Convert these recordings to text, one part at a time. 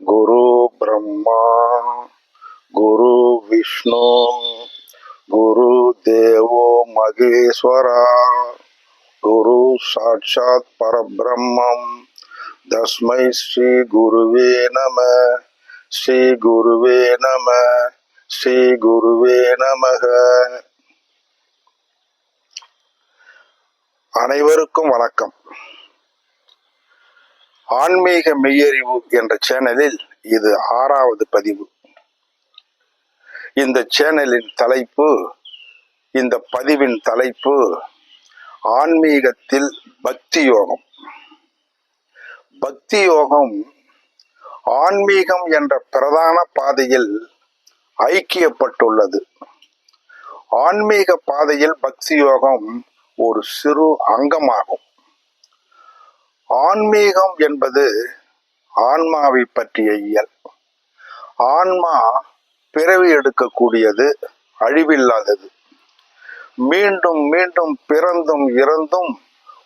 குரு பிரம்மா குரு விஷ்ணு குரு தேவோ மகேஸ்வரா குரு சாட்சாத் பரபிரம்மம். தஸ்மை ஸ்ரீ குருவே நம ஸ்ரீ குருவே நம ஸ்ரீ குருவே நமக. அனைவருக்கும் வணக்கம். ஆன்மீக மெய்யறிவு என்ற சேனலில் இது ஆறாவது பதிவு. இந்த சேனலின் தலைப்பு இந்த பதிவின் தலைப்பு ஆன்மீகத்தில் பக்தி யோகம். பக்தி யோகம் ஆன்மீகம் என்ற பிரதான பாதையில் ஐக்கியப்பட்டுள்ளது. ஆன்மீக பாதையில் பக்தி யோகம் ஒரு சிறு அங்கமாகும். ஆன்மீகம் என்பது ஆன்மாவை பற்றிய இயல். ஆன்மா பிறவி எடுக்கக்கூடியது அழிவில்லாதது. மீண்டும் மீண்டும் பிறந்தும் இறந்தும்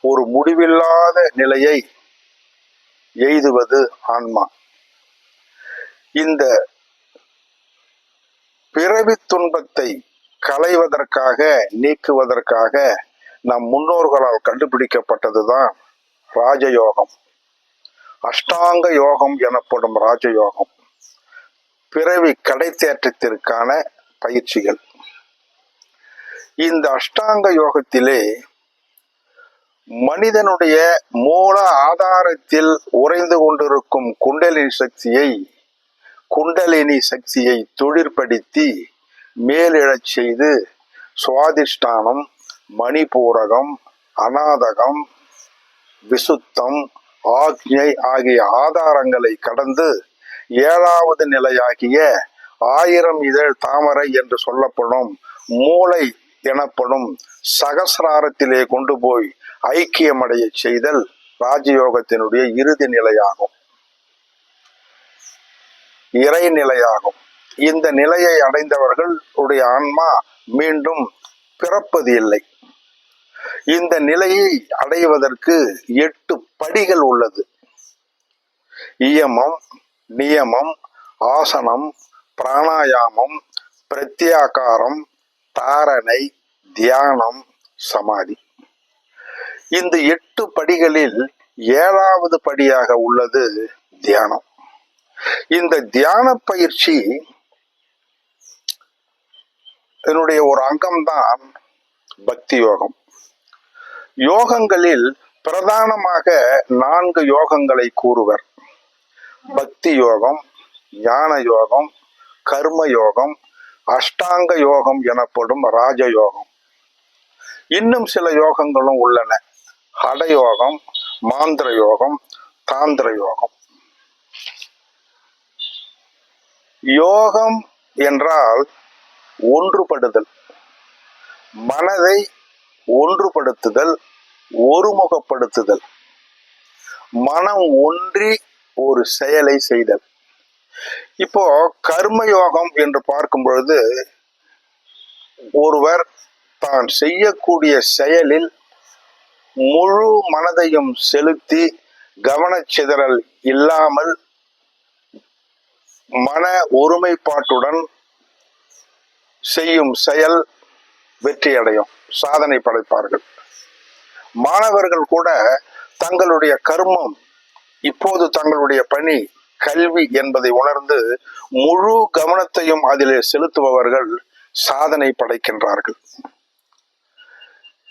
ஒரு முடிவில்லாத நிலையை எய்துவது ஆன்மா. இந்த பிறவி துன்பத்தை களைவதற்காக நீக்குவதற்காக நம் முன்னோர்களால் கண்டுபிடிக்கப்பட்டதுதான் ராஜயோகம். அஷ்டாங்க யோகம் எனப்படும் ராஜயோகம். பிறவி கடைத்தேற்றத்திற்கான பயிற்சிகள். இந்த அஷ்டாங்க யோகத்திலே மனிதனுடைய மூல ஆதாரத்தில் உறைந்து கொண்டிருக்கும் குண்டலினி சக்தியை குண்டலினி சக்தியை தொழிற்படுத்தி மேலிழச் செய்து சுவாதிஷ்டானம் மணிபூரகம் அநாதகம் விசுத்தம் ஆக்ஞை ஆகிய ஆதாரங்களை கடந்து ஏழாவது நிலையாகிய ஆயிரம் இதழ் தாமரை என்று சொல்லப்படும் மூளை எனப்படும் சகசிராரத்திலே கொண்டு போய் ஐக்கியமடைய செய்தல் ராஜயோகத்தினுடைய இறுதி நிலையாகும். இறைநிலையாகும் இந்த நிலையை அடைந்தவர்கள் உடைய ஆன்மா மீண்டும் பிறப்பது இல்லை. இந்த நிலையை அடைவதற்கு எட்டு படிகள் உள்ளது. இயமம் நியமம் ஆசனம் பிராணாயாமம் பிரத்யாகாரம் தாரணை தியானம் சமாதி. இந்த எட்டு படிகளில் ஏழாவது படியாக உள்ளது தியானம். இந்த தியான பயிற்சி என்னுடைய ஒரு அங்கம்தான் பக்தி யோகம். யோகங்களில் பிரதானமாக நான்கு யோகங்களை கூறுவர். பக்தி யோகம் ஞான யோகம் கர்ம யோகம் அஷ்டாங்க யோகம் எனப்படும் ராஜயோகம் இன்னும் சில யோகங்களும் உள்ளன. ஹடயோகம் மாந்திர யோகம் தாந்திர யோகம். யோகம் என்றால் ஒன்றுபடுதல். மனதை ஒன்றுபடுத்துதல் ஒருமுகப்படுத்துதல். மனம் ஒன்றி ஒரு செயலை செய்தல். இப்போ கர்மயோகம் என்று பார்க்கும் பொழுது ஒருவர் தான் செய்யக்கூடிய செயலில் முழு மனதையும் செலுத்தி கவனச்சிதறல் இல்லாமல் மன ஒருமைப்பாட்டுடன் செய்யும் செயல் வெற்றியடையும். சாதனை படைப்பார்கள். மாணவர்கள் கூட தங்களுடைய கர்மம் இப்போது தங்களுடைய பணி கல்வி என்பதை உணர்ந்து முழு கவனத்தையும் அதிலே செலுத்துபவர்கள் சாதனை படைக்கின்றார்கள்.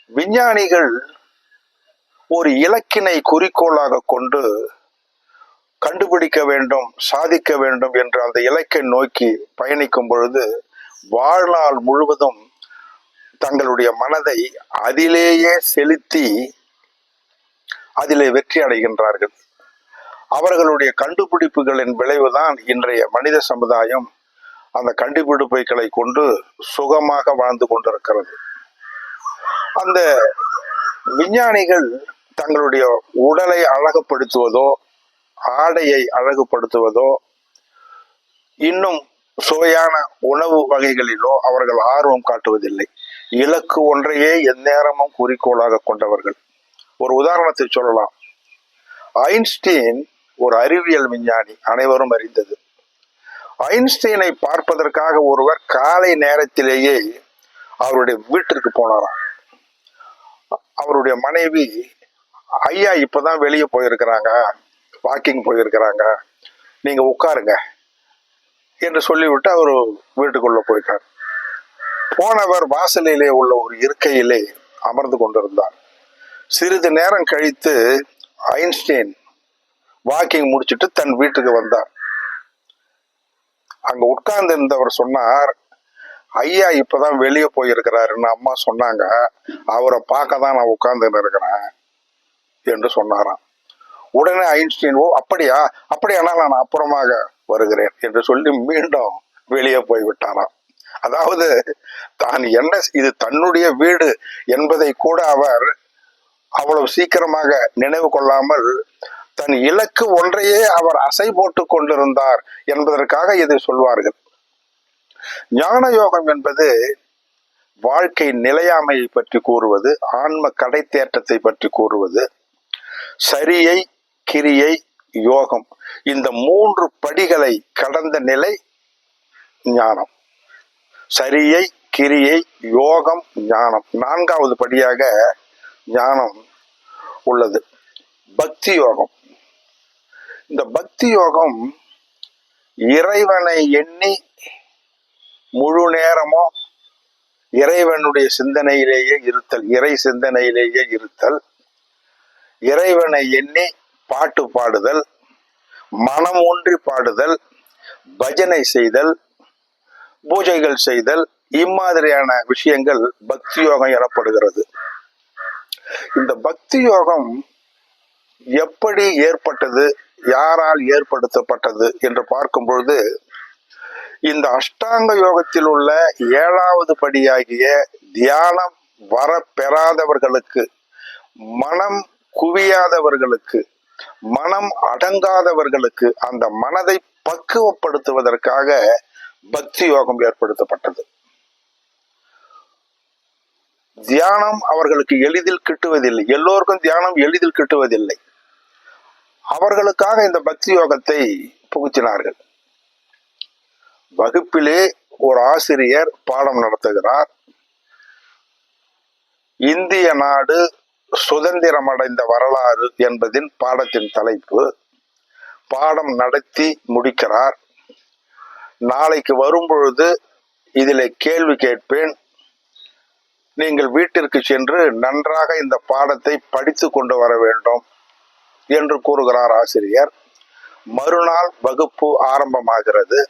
விஞ்ஞானிகள் ஒரு இலக்கினை குறிக்கோளாக கொண்டு கண்டுபிடிக்க வேண்டும் சாதிக்க வேண்டும் என்று அந்த இலக்கை நோக்கி பயணிக்கும் பொழுது வாழ்நாள் முழுவதும் தங்களுடைய மனதை அதிலேயே செலுத்தி அதிலே வெற்றி அடைகின்றார்கள். அவர்களுடைய கண்டுபிடிப்புகளின் விளைவுதான் இன்றைய மனித சமுதாயம் அந்த கண்டுபிடிப்புகளை கொண்டு சுகமாக வாழ்ந்து கொண்டிருக்கிறது. அந்த விஞ்ஞானிகள் தங்களுடைய உடலை அழகுபடுத்துவதோ ஆடையை அழகுபடுத்துவதோ இன்னும் சுவையான உணவு வகைகளிலோ அவர்கள் ஆர்வம் காட்டுவதில்லை. இலக்கு ஒன்றையே எந்நேரமும் குறிக்கோளாக கொண்டவர்கள். ஒரு உதாரணத்தை சொல்லலாம். ஐன்ஸ்டீன் ஒரு அறிவியல் விஞ்ஞானி அனைவரும் அறிந்தது. ஐன்ஸ்டீனை பார்ப்பதற்காக ஒருவர் காலை நேரத்திலேயே அவருடைய வீட்டிற்கு போனாராம். அவருடைய மனைவி ஐயா இப்போதான் வெளியே போயிருக்கிறாங்க. வாக்கிங் போயிருக்கிறாங்க. நீங்க உட்காருங்க. என்று சொல்லிவிட்டு அவர் வீட்டுக்குள்ள போயிருக்கார் போனவர் வாசலிலே உள்ள ஒரு இருக்கையிலே அமர்ந்து கொண்டிருந்தார். சிறிது நேரம் கழித்து ஐன்ஸ்டீன் வாக்கிங் முடிச்சுட்டு தன் வீட்டுக்கு வந்தார். அங்க உட்கார்ந்து இருந்தவர் சொன்னார் ஐயா இப்பதான் வெளியே போயிருக்கிறாருன்னு அம்மா சொன்னாங்க. அவரை பார்க்க தான் நான் உட்கார்ந்து இருக்கிறேன் என்று சொன்னாராம். உடனே ஐன்ஸ்டீன் ஓ அப்படியா? அப்படியானால் நான் அப்புறமாக வருகிறேன் என்று சொல்லி மீண்டும் வெளியே போய் விட்டாராம் அதாவது தான் என்ன இது தன்னுடைய வீடு என்பதை கூட அவர் அவ்வளவு சீக்கிரமாக நினைவு கொள்ளாமல் தன் இலக்கு ஒன்றையே அவர் அசை போட்டு கொண்டிருந்தார் என்பதற்காக இதை சொல்வார்கள். ஞான யோகம் என்பது வாழ்க்கை நிலையாமையை பற்றி கூறுவது ஆன்ம கடை தேற்றத்தை பற்றி கூறுவது சரியை கிரியை யோகம். இந்த மூன்று படிகளை கடந்த நிலை ஞானம். சரியை கிரியை யோகம் ஞானம். நான்காவது படியாக ஞானம் உள்ளது. பக்தி யோகம். இந்த பக்தி யோகம் இறைவனை எண்ணி முழு நேரமோ இறைவனுடைய சிந்தனையிலேயே இருத்தல் இறை சிந்தனையிலேயே இருத்தல் இறைவனை எண்ணி பாட்டு பாடுதல் மனம் ஒன்றி பாடுதல் பஜனை செய்தல் பூஜைகள் செய்தல் இம்மாதிரியான விஷயங்கள் பக்தி யோகம் எனப்படுகிறது. இந்த பக்தி யோகம் எப்படி ஏற்பட்டது யாரால் ஏற்படுத்தப்பட்டது என்று பார்க்கும் பொழுது இந்த அஷ்டாங்க யோகத்தில் உள்ள ஏழாவது படியாகிய தியானம் வர பெறாதவர்களுக்கு மனம் குவியாதவர்களுக்கு மனம் அடங்காதவர்களுக்கு அந்த மனதை பக்குவப்படுத்துவதற்காக பக்தி யோகம் ஏற்படுத்தப்பட்டது. தியானம் அவர்களுக்கு எளிதில் கிட்டுவதில்லை. எல்லோருக்கும் தியானம் எளிதில் கிட்டுவதில்லை. அவர்களுக்காக இந்த பக்தி யோகத்தை புகுத்தினார்கள். வகுப்பிலே ஒரு ஆசிரியர் பாடம் நடத்துகிறார். இந்திய நாடு சுதந்திரமடைந்த வரலாறு என்பதின் பாடத்தின் தலைப்பு பாடம் நடத்தி முடிக்கிறார். நாளைக்கு வரும்பொழுது இதில் கேள்வி கேட்பேன். நீங்கள் வீட்டிற்கு சென்று நன்றாக இந்த பாடத்தை படித்து கொண்டு வர வேண்டும் என்று கூறுகிறார் ஆசிரியர். மறுநாள் வகுப்பு ஆரம்பமாகிறது.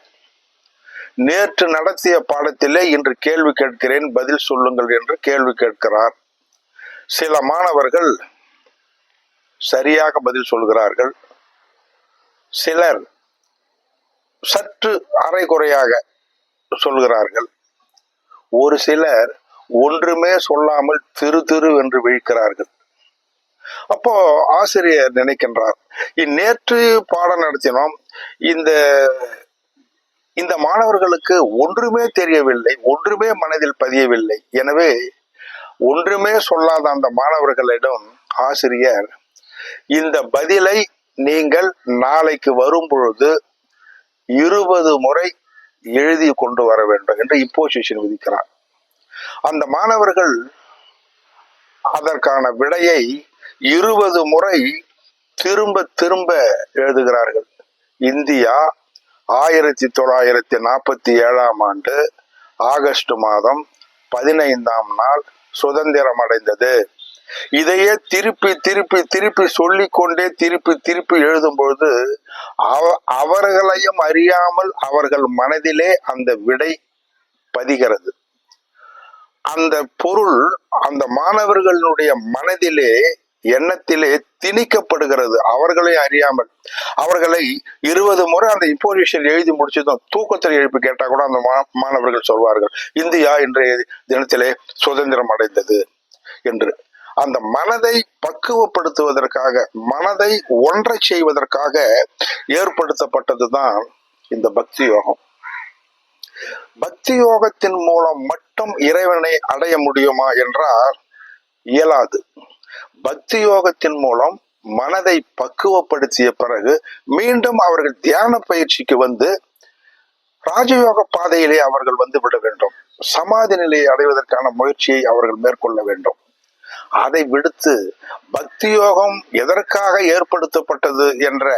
நேற்று நடத்திய பாடத்திலே இன்று கேள்வி கேட்கிறேன் பதில் சொல்லுங்கள் என்று கேள்வி கேட்கிறார். சில மாணவர்கள் சரியாக பதில் சொல்கிறார்கள். சிலர் சற்று அரைகுறையாக சொல்கிறார்கள். ஒரு சிலர் ஒன்றுமே சொல்லாமல் திரு திரு என்று விழிக்கிறார்கள். அப்போ ஆசிரியர் நினைக்கின்றார் இந்நேற்று பாடம் நடத்தினோம் இந்த இந்த மாணவர்களுக்கு ஒன்றுமே தெரியவில்லை ஒன்றுமே மனதில் பதியவில்லை. எனவே ஒன்றுமே சொல்லாத அந்த மாணவர்களிடம் ஆசிரியர் இந்த பதிலை நீங்கள் நாளைக்கு வரும் பொழுது இருபது முறை எழுதி கொண்டு வர வேண்டும் என்று இம்போசிஷன் விதிக்கிறார். அந்த மாணவர்கள் அதற்கான விடையை இருபது முறை திரும்ப திரும்ப எழுதுகிறார்கள். இந்தியா ஆயிரத்தி தொள்ளாயிரத்தி நாற்பத்தி ஏழாம் ஆண்டு ஆகஸ்ட் மாதம் பதினைந்தாம் நாள் சுதந்திரம் அடைந்தது இதையே திருப்பி திருப்பி திருப்பி சொல்லிக்கொண்டே திருப்பி திருப்பி எழுதும் பொழுது அவ- அவர்களையும் அறியாமல் அவர்கள் மனதிலே அந்த விடை பதிகிறது. அந்த பொருள் அந்த மாணவர்களுடைய மனதிலே எண்ணத்திலே திணிக்கப்படுகிறது. அவர்களை அறியாமல். அவர்களை இருபது முறை அந்த இம்போசிஷன் எழுதி முடிச்சதும் தூக்கத்தில் எழுப்பி கேட்டா கூட அந்த மா- மாணவர்கள் சொல்வார்கள் இந்தியா இன்றைய தினத்திலே சுதந்திரம் அடைந்தது என்று. அந்த மனதை பக்குவப்படுத்துவதற்காக மனதை ஒன்றை செய்வதற்காக ஏற்படுத்தப்பட்டதுதான் இந்த பக்தி யோகம். பக்தி யோகத்தின் மூலம் மட்டும் இறைவனை அடைய முடியுமா என்றால் இயலாது. பக்தி யோகத்தின் மூலம் மனதை பக்குவப்படுத்திய பிறகு மீண்டும் அவர்கள் தியான பயிற்சிக்கு வந்து ராஜயோக பாதையிலே அவர்கள் வந்து விட வேண்டும். சமாதி நிலையை அடைவதற்கான முயற்சியை அவர்கள் மேற்கொள்ள வேண்டும். அதை விடுத்து பக்தி யோகம் எதற்காக ஏற்படுத்தப்பட்டது என்ற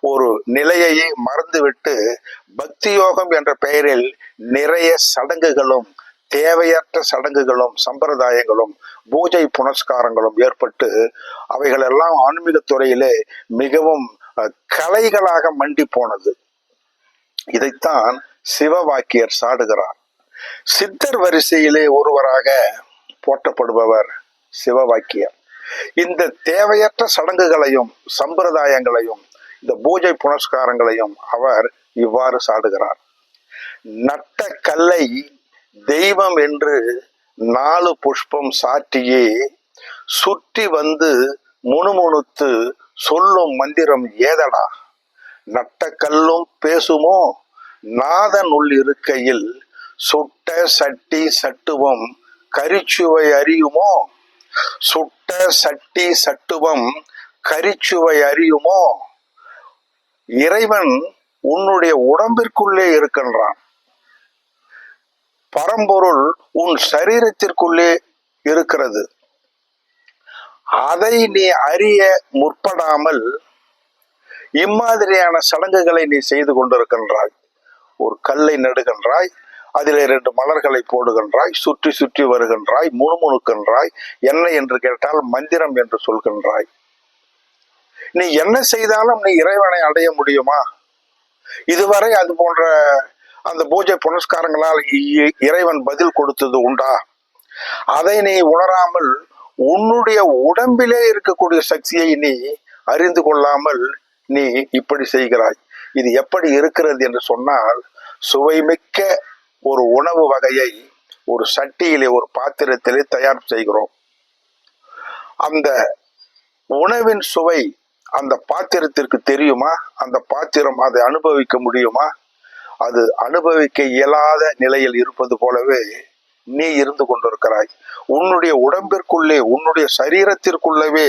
ஒரு நிலையையே மறந்துவிட்டு பக்தி யோகம் என்ற பெயரில் நிறைய சடங்குகளும் தேவையற்ற சடங்குகளும் சம்பிரதாயங்களும் பூஜை புனஸ்காரங்களும் ஏற்பட்டு அவைகளெல்லாம் ஆன்மீக துறையிலே மிகவும் கலைகளாக மண்டி போனது. இதைத்தான் சிவவாக்கியர் சாடுகிறார். சித்தர் வரிசையிலே ஒருவராக போற்றப்படுபவர் சிவவாக்கியர் இந்த தேவையற்ற சடங்குகளையும் சம்பிரதாயங்களையும் இந்த பூஜை புனஸ்காரங்களையும் அவர் இவ்வாறு சாடுகிறார். நட்ட கல்லை தெய்வம் என்று நாலு புஷ்பம் சாற்றியே சுற்றி வந்து முணுமுணுத்து சொல்லும் மந்திரம் ஏதடா? நட்ட கல்லும் பேசுமோ? நாதன் உள் இருக்கையில் சுட்ட சட்டி சட்டுவம் கரிச்சுவை அறியுமோ? சுட்ட சட்டி சட்டுவம் கரிச்சுவை அறியுமோ? இறைவன் உன்னுடைய உடம்பிற்குள்ளே இருக்கின்றான். பரம்பொருள் உன் சரீரத்திற்குள்ளே இருக்கிறது. அதை நீ அறிய முற்படாமல் இம்மாதிரியான சடங்குகளை நீ செய்து கொண்டிருக்கின்றாய். ஒரு கல்லை நடுகின்றாய். அதிலே ரெண்டு மலர்களை போடுகின்றாய் சுற்றி சுற்றி வருகின்றாய் முணுமுணுக்கின்றாய் என்ன என்று கேட்டால் மந்திரம் என்று சொல்கின்றாய். நீ என்ன செய்தாலும் நீ இறைவனை அடைய முடியுமா? இதுவரை அது போன்ற அந்த பூஜை புனஸ்காரங்களால் இ- இறைவன் பதில் கொடுத்தது உண்டா? அதை நீ உணராமல் உன்னுடைய உடம்பிலே இருக்கக்கூடிய சக்தியை நீ அறிந்து கொள்ளாமல் நீ இப்படி செய்கிறாய். இது எப்படி இருக்கிறது என்று சொன்னால் சுவைமிக்க ஒரு உணவு வகையை ஒரு சட்டியிலே ஒரு பாத்திரத்திலே தயார் செய்கிறோம். அந்த உணவின் சுவை அந்த பாத்திரத்திற்கு தெரியுமா? அந்த பாத்திரம் அதை அனுபவிக்க முடியுமா? அது அனுபவிக்க இயலாத நிலையில் இருப்பது போலவே நீ இருந்து கொண்டிருக்கிறாய். உன்னுடைய உடம்பிற்குள்ளே உன்னுடைய சரீரத்திற்குள்ளவே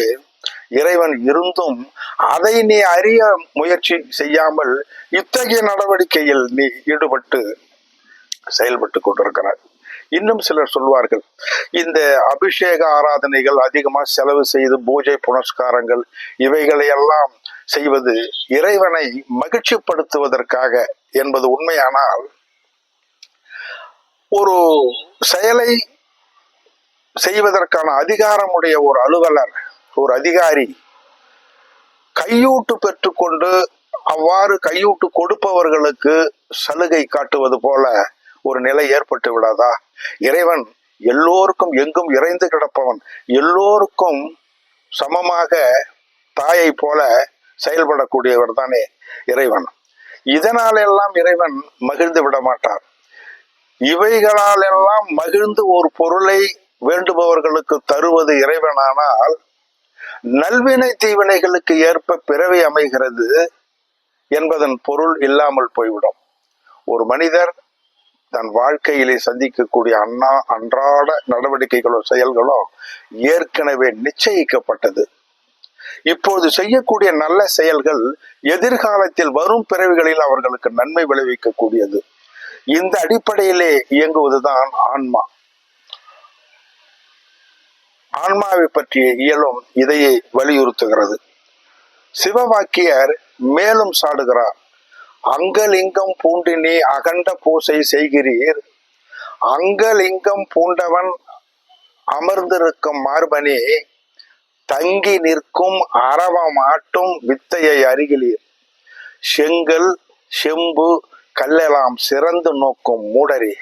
இறைவன் இருந்தும் அதை நீ அறிய முயற்சி செய்யாமல் இத்தகைய நடவடிக்கையில் நீ ஈடுபட்டு செயல்பட்டு கொண்டிருக்கிறார். இன்னும் சிலர் சொல்வார்கள் இந்த அபிஷேக ஆராதனைகள் அதிகமாக செலவு செய்து பூஜை புனஸ்காரங்கள் இவைகளை எல்லாம் செய்வது இறைவனை மகிழ்ச்சிப்படுத்துவதற்காக என்பது உண்மையானால் ஒரு செயலை செய்வதற்கான அதிகாரமுடைய ஒரு அலுவலர் ஒரு அதிகாரி கையூட்டு பெற்றுக்கொண்டு அவ்வாறு கையூட்டு கொடுப்பவர்களுக்கு சலுகை காட்டுவது போல ஒரு நிலை ஏற்பட்டு விடாதா? இறைவன் எல்லோருக்கும் எங்கும் இறைந்து கிடப்பவன். எல்லோருக்கும் சமமாக தாயை போல செயல்படக்கூடியவர் தானே இறைவன். இதனால் எல்லாம் இறைவன் மகிழ்ந்து விட மாட்டார். இவைகளால் எல்லாம் மகிழ்ந்து ஒரு பொருளை வேண்டுபவர்களுக்கு தருவது இறைவனானால் நல்வினை தீவினைகளுக்கு ஏற்ப பிறவி அமைகிறது என்பதன் பொருள் இல்லாமல் போய்விடும். ஒரு மனிதர் தன் வாழ்க்கையிலே சந்திக்கக்கூடிய அண்ணா அன்றாட நடவடிக்கைகளோ செயல்களோ ஏற்கனவே நிச்சயிக்கப்பட்டது. இப்போது செய்யக்கூடிய நல்ல செயல்கள் எதிர்காலத்தில் வரும் பிறவிகளில் அவர்களுக்கு நன்மை விளைவிக்கக்கூடியது. இந்த அடிப்படையிலே இயங்குவதுதான் ஆன்மா. ஆன்மாவை பற்றிய இயலும் இதையே வலியுறுத்துகிறது. சிவவாக்கியர் மேலும் சாடுகிறார். அங்கலிங்கம் பூண்டினி அகண்ட பூசை செய்கிறீர். அங்கலிங்கம் பூண்டவன் அமர்ந்திருக்கும் மார்பனே தங்கி நிற்கும் அரவமாட்டும் வித்தையை அருகிலீர் செங்கல் செம்பு கல்லெல்லாம் சிறந்து நோக்கும் மூடரே.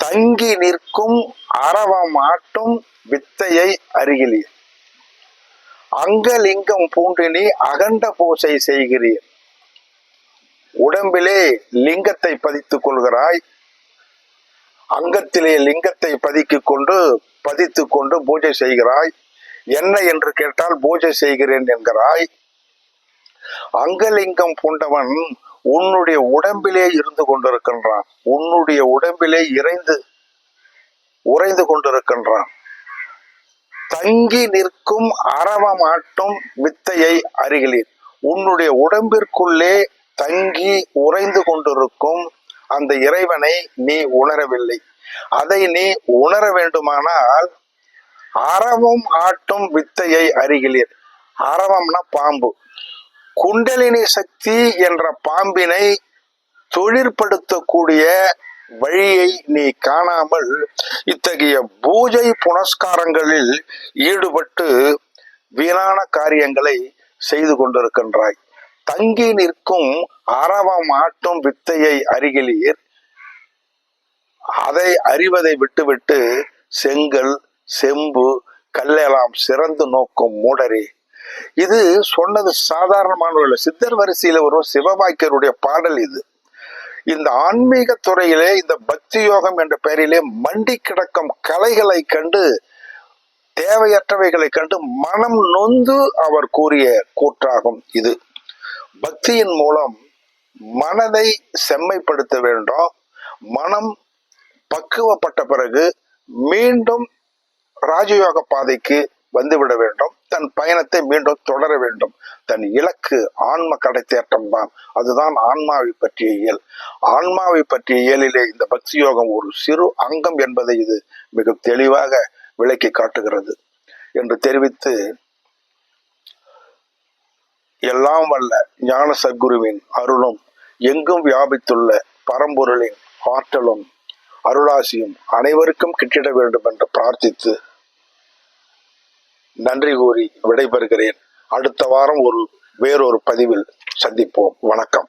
தங்கி நிற்கும் அரவமாட்டும் வித்தையை அருகிலீர் அங்கலிங்கம் பூண்டினி அகண்ட பூசை செய்கிறீர். உடம்பிலே லிங்கத்தை பதித்துக் கொள்கிறாய். அங்கத்திலே லிங்கத்தை பதிக்கிக் கொண்டு பதித்துக் கொண்டு பூஜை செய்கிறாய். என்ன என்று கேட்டால் பூஜை செய்கிறேன் என்கிறாய். அங்கலிங்கம் பூண்டவன் உன்னுடைய உடம்பிலே இருந்து கொண்டிருக்கின்றான். உன்னுடைய உடம்பிலே இறைந்து உறைந்து கொண்டிருக்கின்றான். தங்கி நிற்கும் அரவமாட்டும் வித்தையை அருகிலே உன்னுடைய உடம்பிற்குள்ளே தங்கி உறைந்து கொண்டிருக்கும் அந்த இறைவனை நீ உணரவில்லை. அதை நீ உணர வேண்டுமானால் அறவும் ஆட்டும் வித்தையை அருகிலீர் அறவம்னா பாம்பு. குண்டலினி சக்தி என்ற பாம்பினை தொழிற்படுத்தக்கூடிய வழியை நீ காணாமல் இத்தகைய பூஜை புனஸ்காரங்களில் ஈடுபட்டு வீணான காரியங்களை செய்து கொண்டிருக்கின்றாய். தங்கி நிற்கும் அரவம் ஆட்டும் வித்தையை அருகிலீர் அதை அறிவதை விட்டுவிட்டு செங்கல் செம்பு கல்லெல்லாம் சிறந்து நோக்கும் மூடரே. இது சொன்னது சாதாரணமானவர்கள். சித்தர் வரிசையில ஒரு சிவபாக்கியருடைய பாடல் இது. இந்த ஆன்மீக துறையிலே இந்த பக்தி யோகம் என்ற பெயரிலே மண்டி கிடக்கும் கலைகளை கண்டு தேவையற்றவைகளை கண்டு மனம் நொந்து அவர் கூறிய கூற்றாகும் இது. பக்தியின் மூலம் மனதை செம்மைப்படுத்த வேண்டும். மனம் பக்குவப்பட்ட பிறகு மீண்டும் ராஜயோக பாதைக்கு வந்துவிட வேண்டும். தன் பயணத்தை மீண்டும் தொடர வேண்டும். தன் இலக்கு ஆன்ம கடை தேற்றம் தான். அதுதான் ஆன்மாவை பற்றிய இயல். ஆன்மாவை பற்றிய இயலிலே இந்த பக்தி யோகம் ஒரு சிறு அங்கம் என்பதை இது மிக தெளிவாக விளக்கி காட்டுகிறது. என்று தெரிவித்து எல்லாம் வல்ல ஞான சத்குருவின் அருளும் எங்கும் வியாபித்துள்ள பரம்பொருளின் ஆற்றலும் அருளாசியும் அனைவருக்கும் கிட்டிட வேண்டும் என்று பிரார்த்தித்து நன்றி கூறி விடைபெறுகிறேன். அடுத்த வாரம் ஒரு வேறொரு பதிவில் சந்திப்போம். வணக்கம்.